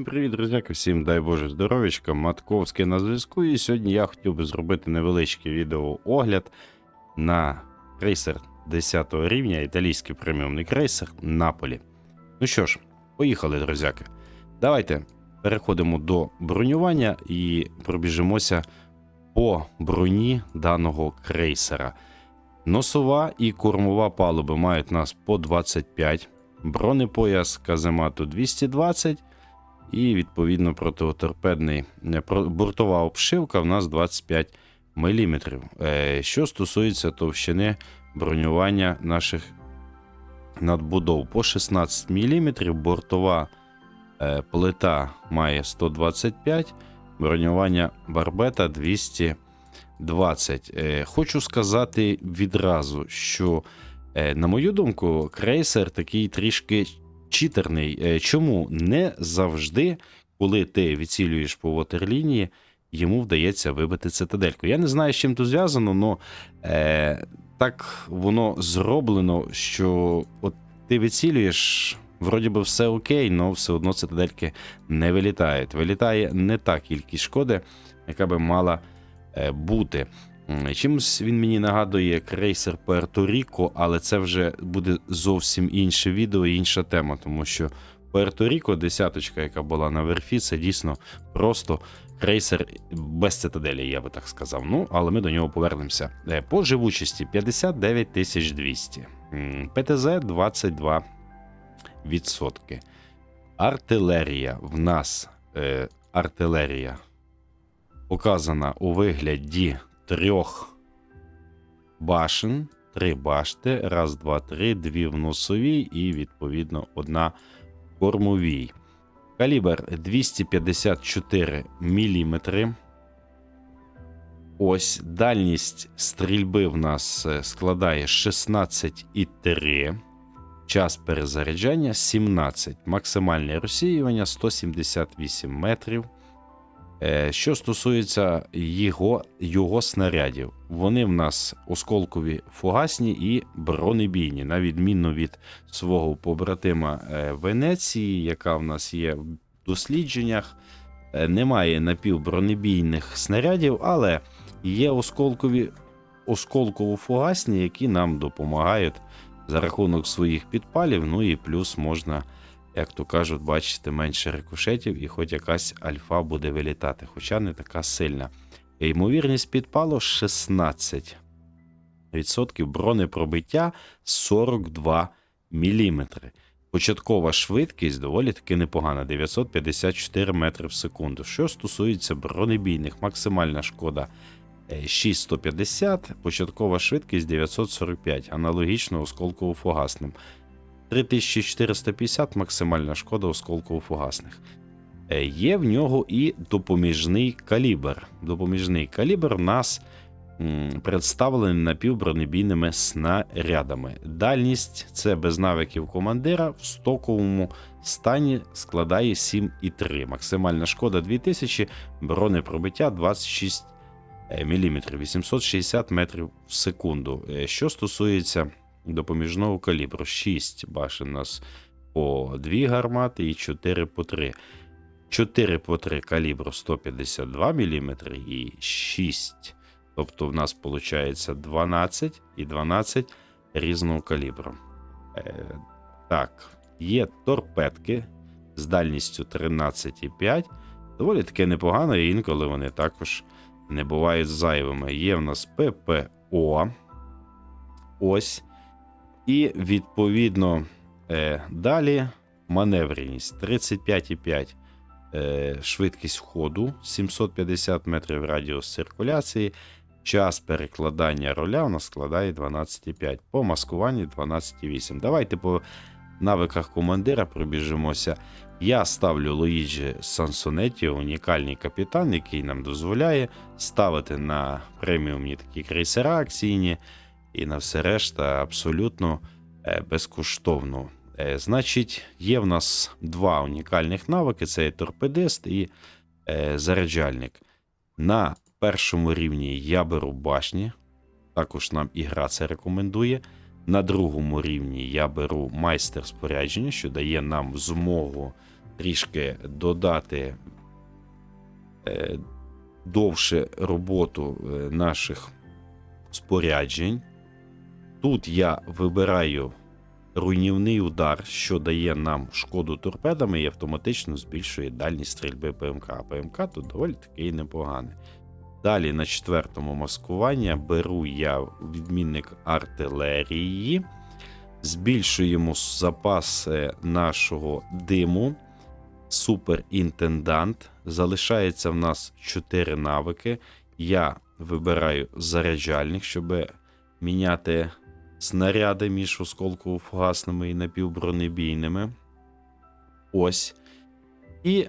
Всім привіт, друзяки, всім дай Боже здоров'ячка, Матковський на зв'язку. І сьогодні я хотів би зробити невеличкий відеоогляд на крейсер 10 рівня, італійський преміумний крейсер Наполі. Ну що ж, поїхали, друзяки. Давайте переходимо до бронювання і пробіжимося по броні даного крейсера. Носова і кормова палуби мають нас по 25, бронепояс каземату 220. І, відповідно, протиторпедний е, бортова обшивка в нас 25 мм. Що стосується товщини бронювання наших надбудов по 16 мм, бортова е, плита має 125, бронювання барбета 220. Е, Хочу сказати відразу, що, е, на мою думку, крейсер такий трішки читерний. Е, Чому не завжди, коли ти відцілюєш по ватерлінії, йому вдається вибити цитадельку? Я не знаю, з чим тут зв'язано, але е, так воно зроблено, що от ти відцілюєш, вроді би все окей, але все одно цитадельки не вилітають. Вилітає не та кількість шкоди, яка би мала е, бути. Чимось він мені нагадує крейсер Пуерто-Ріко, але це вже буде зовсім інше відео і інша тема, тому що Пуерто-Ріко, десяточка, яка була на верфі, це дійсно просто крейсер без цитаделі, я би так сказав. Ну, але ми до нього повернемося. Е, По живучості 59 200. ПТЗ 22 відсотки. Артилерія в нас е, артилерія показана у вигляді трьох башен, три башти, раз, два, три, дві в носовій і, відповідно, одна в кормовій. Калібр 254 мм. Ось дальність стрільби в нас е, складає 16,3. Час перезаряджання 17. Максимальне розсіювання 178 метрів. Е, Що стосується його, його снарядів, вони в нас осколкові фугасні і бронебійні, на відміну від свого побратима е, Венеції, яка в нас є в дослідженнях. Е, Немає напівбронебійних снарядів, але є осколкові осколково-фугасні, які нам допомагають за рахунок своїх підпалів. Ну і плюс можна як то кажуть, бачите, менше рикошетів, і хоч якась альфа буде вилітати, хоча не така сильна. Ймовірність підпалу 16. Відсотків бронепробиття 42 мм. Початкова швидкість доволі таки непогана 954 метри в секунду. Що стосується бронебійних, максимальна шкода е, 6150, початкова швидкість 945, аналогічно осколково-фугасним. 3450 максимальна шкода осколково-фугасних. Е, Є в нього і допоміжний калібр. Допоміжний калібр в нас представлений напівбронебійними снарядами. Дальність це без навиків командира в стоковому стані складає 7,3. Максимальна шкода 2000, бронепробиття 26 мм, 860 метрів в секунду. Е, Що стосується допоміжного калібру. 6 башен у нас по 2 гармати і 4 по 3. 4 по 3 калібру 152 мм і 6. Тобто в нас виходить 12 і 12 різного калібру. Е, так, є торпедки з дальністю 13,5. Доволі таки непогано, і інколи вони також не бувають зайвими. Є в нас ППО. Ось. І відповідно е, далі маневреність 35,5 е, швидкість ходу, 750 метрів радіус циркуляції. Час перекладання роля у нас складає 12,5. По маскуванні 12,8. Давайте по навиках командира пробіжимося. Я ставлю Луїджі Сансонеті, унікальний капітан, який нам дозволяє ставити на преміумні такі крейсера акційні і на все решта абсолютно е, безкоштовно. Е, Значить, є в нас два унікальних навики: це торпедист і е, заряджальник. На першому рівні я беру башні, також нам ігра це рекомендує. На другому рівні я беру майстер спорядження, що дає нам змогу трішки додати довше роботу наших споряджень. Тут я вибираю руйнівний удар, що дає нам шкоду торпедами і автоматично збільшує дальність стрільби ПМК. А ПМК тут доволі таки непоганий. Далі на четвертому маскування беру я відмінник артилерії, збільшуємо запас е, нашого диму. Суперінтендант. Залишається в нас 4 навики. Я вибираю заряджальник, щоб міняти снаряди між осколково-фугасними і напівбронебійними. Ось. І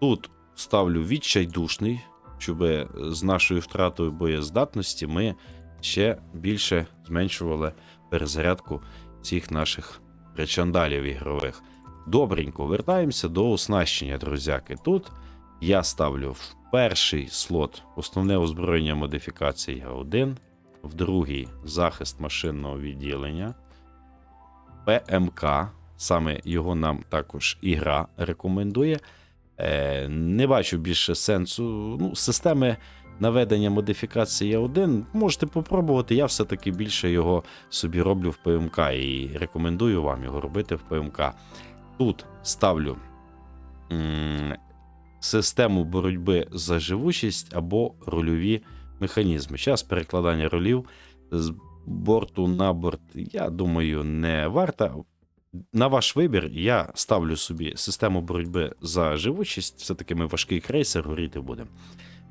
тут ставлю відчайдушний, щоб з нашою втратою боєздатності ми ще більше зменшували перезарядку цих наших причандалів ігрових. Добренько, вертаємося до оснащення, друзяки. Тут я ставлю в перший слот основне озброєння модифікації Г1, в другий захист машинного відділення, ПМК. Саме його нам також ігра рекомендує. Е, не бачу більше сенсу. Ну, системи наведення модифікації Є1 можете попробувати. Я все-таки більше його собі роблю в ПМК і рекомендую вам його робити в ПМК. Тут ставлю систему боротьби за живучість або рольові механізми. Час перекладання ролів з борту на борт, я думаю, не варто. На ваш вибір я ставлю собі систему боротьби за живучість. Все-таки ми важкий крейсер, горіти будемо.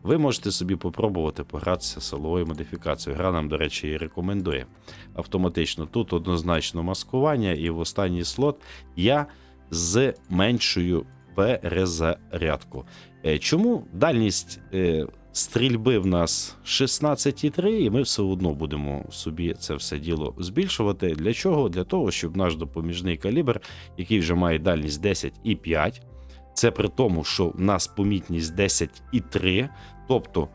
Ви можете собі попробувати погратися силовою модифікацією. Гра нам, до речі, і рекомендує автоматично. Тут однозначно маскування, і в останній слот я зменшую перезарядку. Е, Чому дальність е, стрільби в нас 16,3, і ми все одно будемо собі це все діло збільшувати. Для чого? Для того, щоб наш допоміжний калібр, який вже має дальність 10,5, це при тому, що в нас помітність 10,3, тобто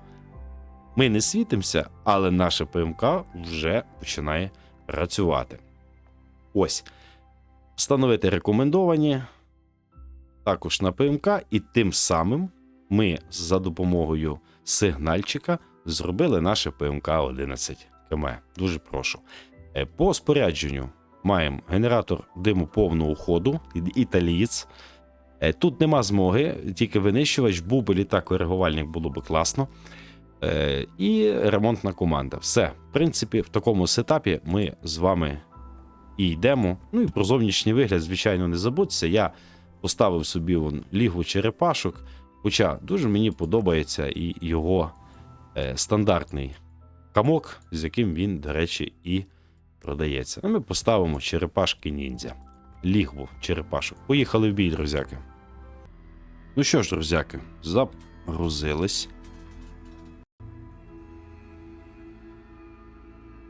ми не світимося, але наша ПМК вже починає працювати. Ось. Встановити рекомендовані також на ПМК, і тим самим ми за допомогою сигнальчика зробили наше ПМК 11 КМ. Дуже прошу. Е, По спорядженню маємо генератор диму повного ходу, італієць. Е, Тут нема змоги, тільки винищувач, був би літак коригувальник було би класно. Е, І ремонтна команда. Все. В принципі, в такому сетапі ми з вами і йдемо. Ну і про зовнішній вигляд, звичайно, не забудьте. Я поставив собі вон лігу черепашок. Хоча дуже мені подобається і його е, стандартний камок, з яким він, до речі, і продається. А ми поставимо черепашки ніндзя. Лігву черепашок. Поїхали в бій, друзяки. Ну що ж, друзяки, загрузились.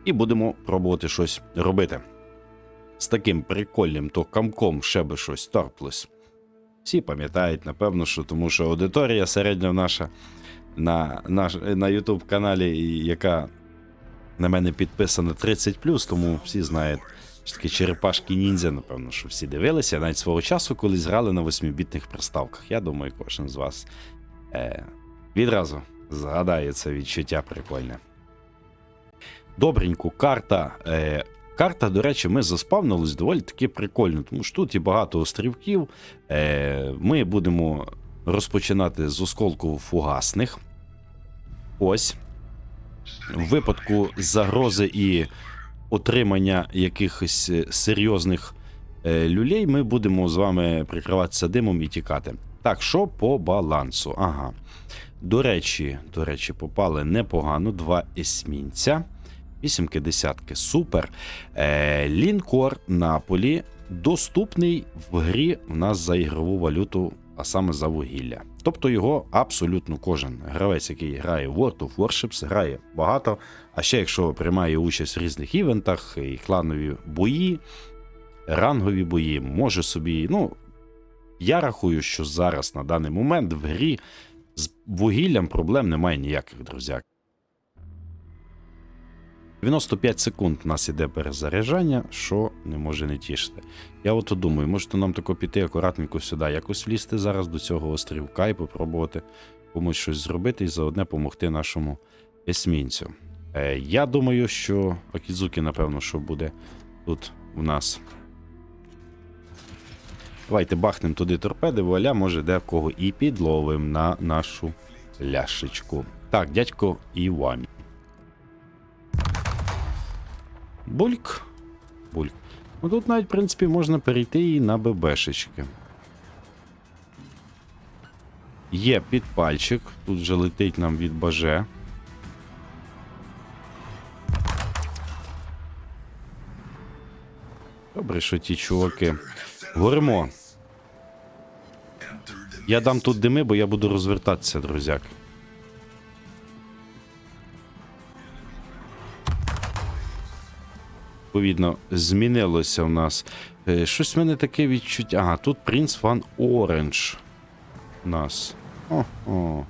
І будемо пробувати щось робити. З таким прикольним то камком ще би щось торплось. Всі пам'ятають, напевно, що тому що аудиторія середня наша на, наш, на YouTube каналі, яка на мене підписана 30, тому всі знають, що такі черепашки ніндзя, напевно, що всі дивилися, навіть свого часу колись грали на 8-бітних приставках. Я думаю, кожен з вас е, відразу згадає це відчуття прикольне. Добренько, карта. Е, Карта, до речі, ми заспавнились доволі таки прикольно, тому що тут і багато острівків. Е, Ми будемо розпочинати з осколку фугасних. Ось. В випадку загрози і отримання якихось е, серйозних е, люлей, ми будемо з вами прикриватися димом і тікати. Так, що по балансу? Ага. До речі, до речі, попали непогано. Два есмінця. Вісімки десятки. Супер. Е, Лінкор Наполі доступний в грі в нас за ігрову валюту, а саме за вугілля. Тобто його абсолютно кожен гравець, який грає в World of Warships, грає багато. А ще якщо приймає участь в різних івентах, і кланові бої, рангові бої, може собі. Ну, я рахую, що зараз на даний момент в грі з вугіллям проблем немає ніяких, друзяк. 95 секунд у нас іде перезаряджання, що не може не тішити. Я от думаю, може то нам тако піти акуратненько сюди, якось влізти зараз до цього острівка і попробувати комусь щось зробити і заодне допомогти нашому есмінцю. Е, я думаю, що Акізукі, напевно, що буде тут в нас. Давайте бахнемо туди торпеди, вуаля, може, де в кого і підловим на нашу ляшечку. Так, дядько Івамі. Бульк. Бульк. Ну тут навіть, в принципі, можна перейти і на ББшечки. Є підпальчик. Тут вже летить нам від баже. Добре, що ті чуваки. Горимо. Я дам тут дими, бо я буду розвертатися, друзяк. Відповідно, змінилося в нас. Е, Щось в мене таке відчуття. Ага, тут принц Ван Оранж. У нас. О, о.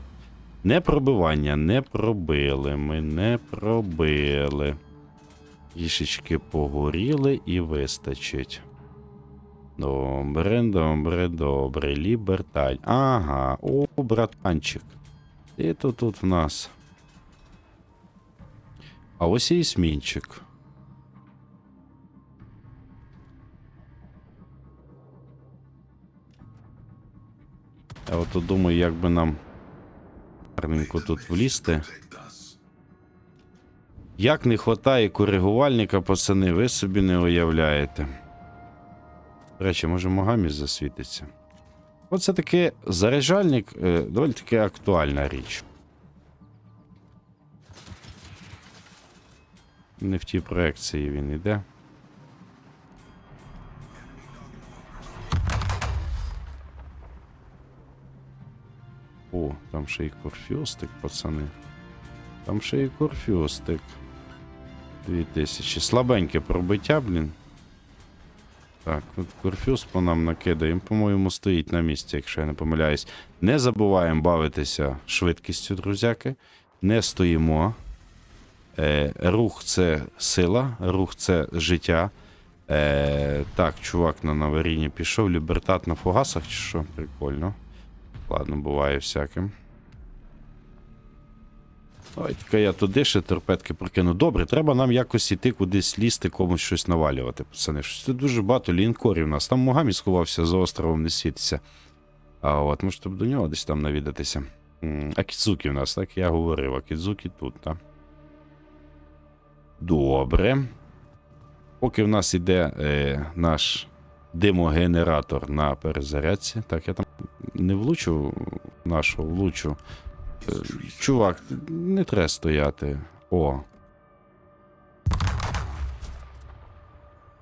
Не пробивання, не пробили. Ми не пробили. Трішечки погоріли і вистачить. Добре, добре, добре. Ліберталь. Ага, о, братанчик. І то тут в нас. А ось і есмінчик. Я от думаю, як би нам гарненько тут влізти. Як не хватає коригувальника, пацани, ви собі не уявляєте. До речі, може Могамі засвітиться. Оце таки заряджальник, е, доволі таки актуальна річ. Не в тій проекції він іде. О, там ще й корфюстик, пацани. Там ще й корфюстик. 2000. Слабеньке пробиття, блін. Так, от корфюз по нам накидає. Він, по-моєму, стоїть на місці, якщо я не помиляюсь. Не забуваємо бавитися швидкістю, друзяки. Не стоїмо. Е, рух це сила, рух це життя. Е, так, чувак на Наваріні пішов. Лібертат на фугасах чи що? Прикольно. Ладно, буває всяким. Давайте я туди ще торпедки прокину. Добре, треба нам якось іти кудись лізти, комусь щось навалювати, пацани. Тут дуже багато лінкорів у нас. Там Могамі сховався за островом, не світиться. А от, можете б до нього десь там навідатися. Акідзукі в нас, так я говорив. Акідзукі тут, так. Добре. Поки в нас іде е, наш димогенератор на перезарядці. Так, я там не влучу нашого, влучу. Е, Чувак, не треба стояти. О.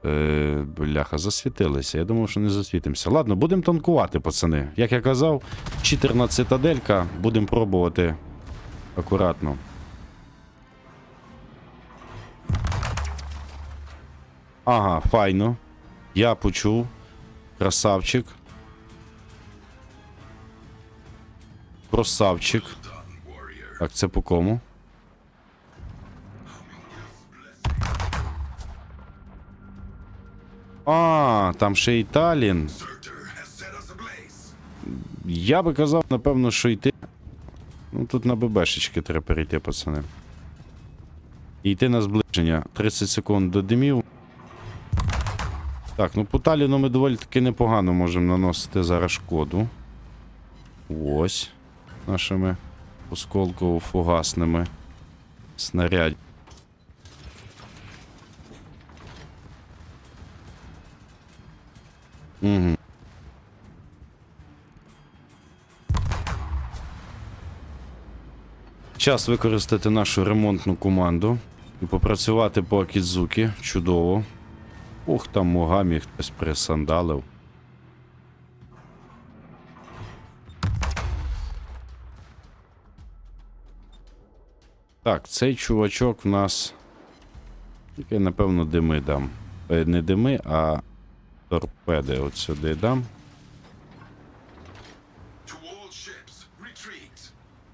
Е, бляха, засвітилися. Я думав, що не засвітимося. Ладно, будемо танкувати, пацани. Як я казав, 14 цитаделька, будемо пробувати акуратно. Ага, файно. Я почув. Красавчик. Красавчик. Так, це по кому? А, там ще й Талін. Я би казав, напевно, що йти. Ну, тут на ББшечки треба перейти, пацани. І йти на зближення. 30 секунд до димів. Так, ну по Таліну ми доволі таки непогано можемо наносити зараз шкоду. Ось. Нашими осколково-фугасними снарядами. Угу. Час використати нашу ремонтну команду і попрацювати по Акідзукі. Чудово. Ух, там Могамі хтось присандалив. Так, цей чувачок в нас. Тільки, напевно, дими дам. Е, Не дими, а торпеди от сюди дам.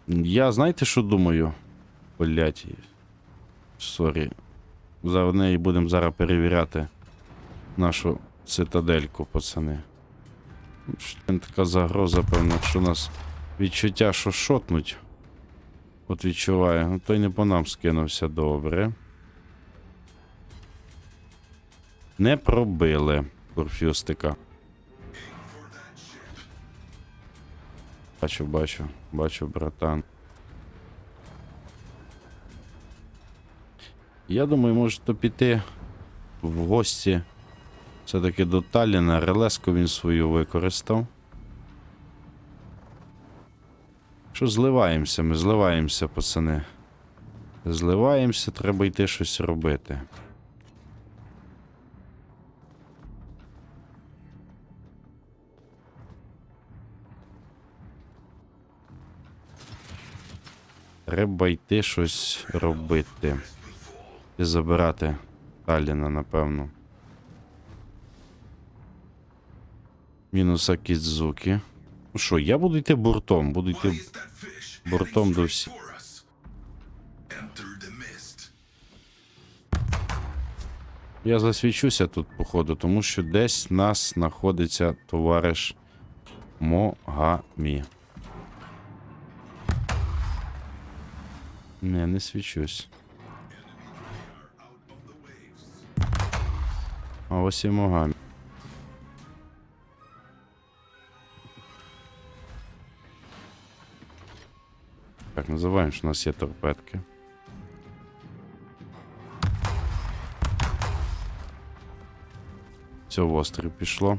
Я знаєте, що думаю? Блять. Сорі. за неї будемо зараз перевіряти нашу цитадельку, пацани. Така загроза, певно, що у нас відчуття, що шотнуть. От відчуваю. Ну той не по нам скинувся добре. Не пробили курфюстика. Бачу, бачу, бачу, братан. Я думаю, можете піти в гості все-таки до Талліна. Релеску він свою використав. Що зливаємося? Ми зливаємося, пацани. Зливаємося, треба йти щось робити. Треба йти щось робити. І забирати Талліна, напевно. Мінус Акідзуки. Ну що, я буду йти бортом, буду йти бортом до всіх. Я засвічуся тут, походу, тому що десь нас знаходиться товариш Могамі. Не, не свічусь. А ось і Могамі. Називаємо, що у нас є торпедки. Все в острів пішло.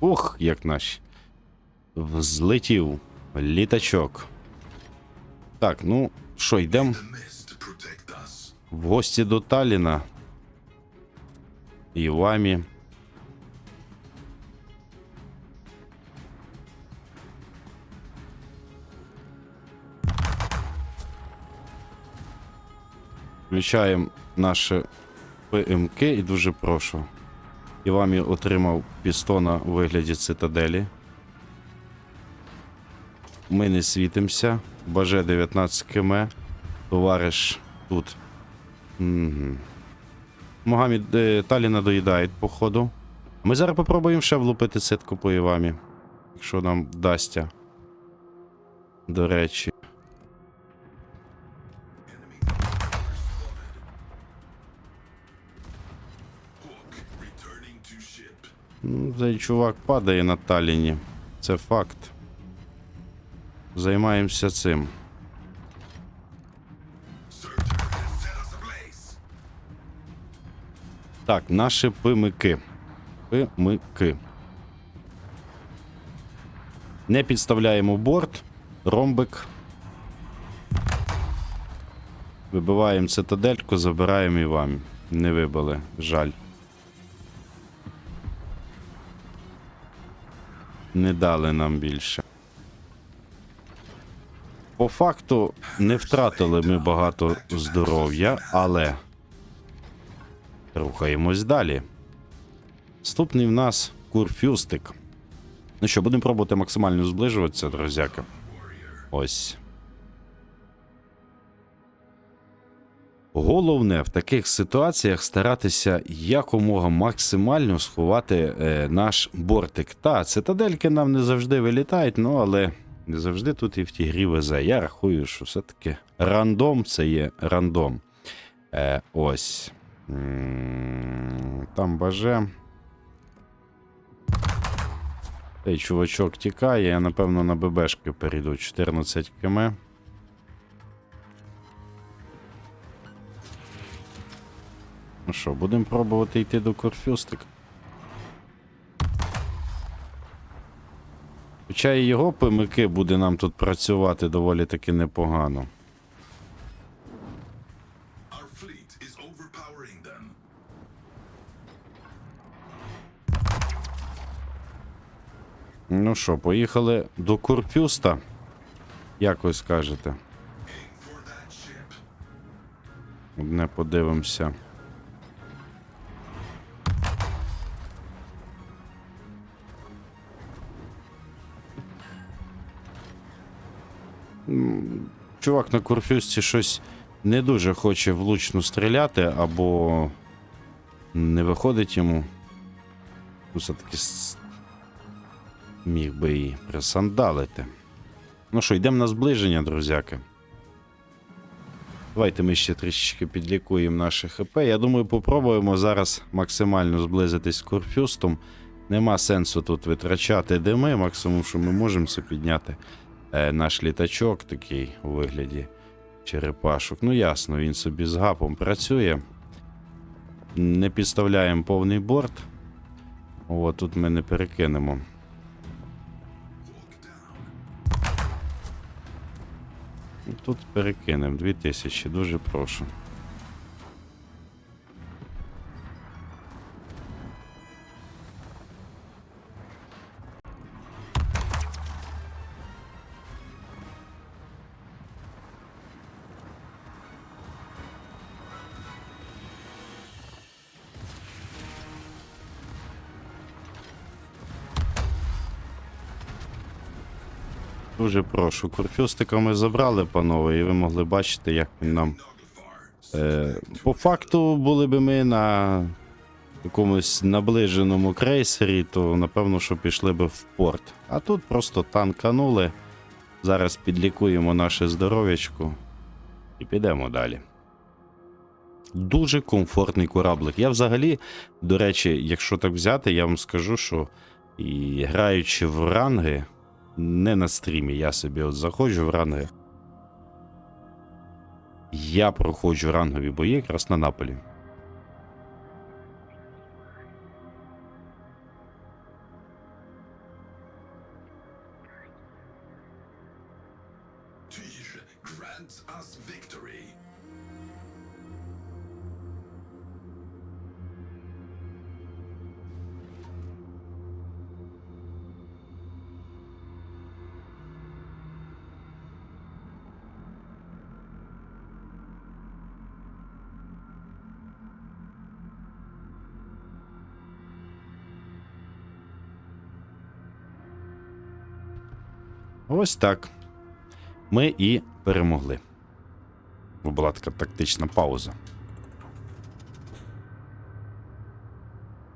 Ух, як наш. Взлетів літачок. Так, ну що, йдемо в гості до Талліна. І Включаємо наше ПМК і дуже прошу. Івамі отримав пістона у вигляді цитаделі. Ми не світимося. Баже 19 км. Товариш тут. Угу. Могамід е, Таліна доїдають, походу. Ми зараз попробуємо ще влупити ситку по Івамі. Якщо нам вдасться. До речі. Ну, Цей чувак падає на Таліні. Це факт. Займаємося цим. Так, наші пимики. Пимики. Не підставляємо борт. Ромбик. Вибиваємо цитадельку, забираємо і вам. Не вибили, жаль. Не дали нам більше. По факту не втратили ми багато здоров'я, але рухаємось далі. Наступний в нас курфюстик. Ну що, будемо пробувати максимально зближуватися, друзяка. Ось. Головне в таких ситуаціях старатися якомога максимально сховати е, наш бортик. Та, цитадельки нам не завжди вилітають, ну але не завжди тут і в тій грі везе. Я рахую, що все-таки рандом це є рандом. Е, ось. Там баже. Цей чувачок тікає, я напевно на ББшки перейду 14 км. Ну що, будемо пробувати йти до Корфюстика. Хоча і його пимики буде нам тут працювати доволі таки непогано. Ну що, поїхали до Курфюста. Як ви скажете? Одне подивимося. Чувак на курфюсті щось не дуже хоче влучно стріляти, або не виходить йому. Ну, Все-таки міг би і присандалити. Ну що, йдемо на зближення, друзяки. Давайте ми ще трішечки підлікуємо наше ХП. Я думаю, попробуємо зараз максимально зблизитись з Курфюстом. Нема сенсу тут витрачати дими. Максимум, що ми можемо, це підняти наш літачок такий у вигляді черепашок. Ну, ясно, він собі з гапом працює. Не підставляємо повний борт. О, тут ми не перекинемо. Тут перекинемо 2000, дуже прошу. Дуже прошу. Курфюстика ми забрали, панове, і ви могли бачити, як він нам. Е, по факту, були би ми на якомусь наближеному крейсері, то напевно, що пішли би в порт. А тут просто танканули. Зараз підлікуємо наше здоров'ячко і підемо далі. Дуже комфортний кораблик. Я взагалі, до речі, якщо так взяти, я вам скажу, що і граючи в ранги, не на стрімі, я собі от заходжу в ранги. Я проходжу рангові бої якраз на наполі. Так. Ми і перемогли. Бо Була така тактична пауза.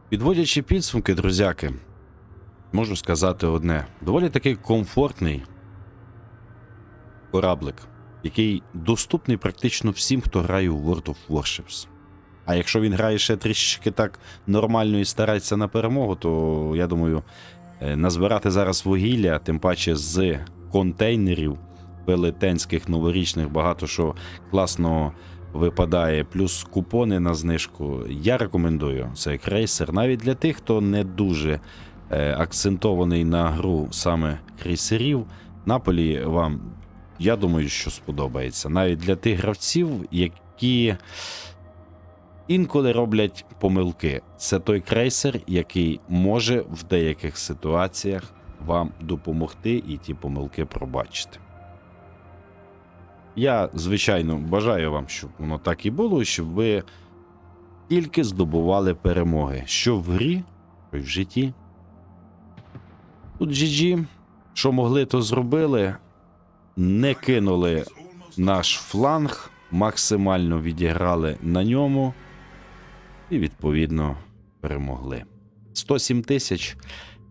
Підводячи підсумки, друзяки, можу сказати одне: доволі такий комфортний кораблик, який доступний практично всім, хто грає у World of Warships. А якщо він грає ще трішечки так нормально і старається на перемогу, то я думаю, е, назбирати зараз вугілля, тим паче з контейнерів велетенських новорічних, багато що класно випадає, плюс купони на знижку. Я рекомендую цей крейсер навіть для тих, хто не дуже е, акцентований на гру саме крейсерів. Наполі вам, я думаю, що сподобається. Навіть для тих гравців, які інколи роблять помилки. Це той крейсер, який може в деяких ситуаціях вам допомогти і ті помилки пробачити. Я, звичайно, бажаю вам, щоб воно так і було, щоб ви тільки здобували перемоги. Що в грі, що й в житті. Тут GG, що могли, то зробили. Не кинули наш фланг, максимально відіграли на ньому і, відповідно, перемогли. 107 тисяч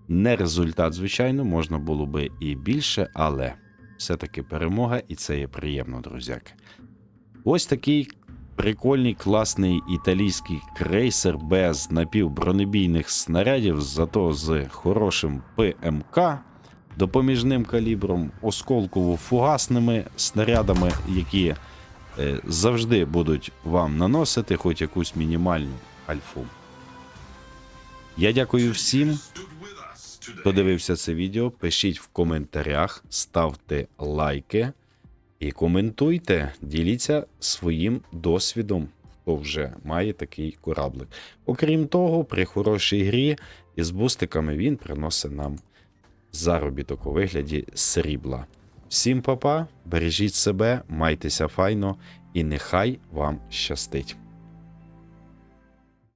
не результат, звичайно, можна було би і більше, але все-таки перемога, і це є приємно, друзяки. Ось такий прикольний, класний італійський крейсер без напівбронебійних снарядів, зато з хорошим ПМК, допоміжним калібром, осколково-фугасними снарядами, які е, завжди будуть вам наносити хоч якусь мінімальну альфу. Я дякую всім, хто дивився це відео. Пишіть в коментарях, ставте лайки і коментуйте, діліться своїм досвідом, хто вже має такий кораблик. Окрім того, при хорошій грі із бустиками він приносить нам заробіток у вигляді срібла. Всім папа, бережіть себе, майтеся файно і нехай вам щастить.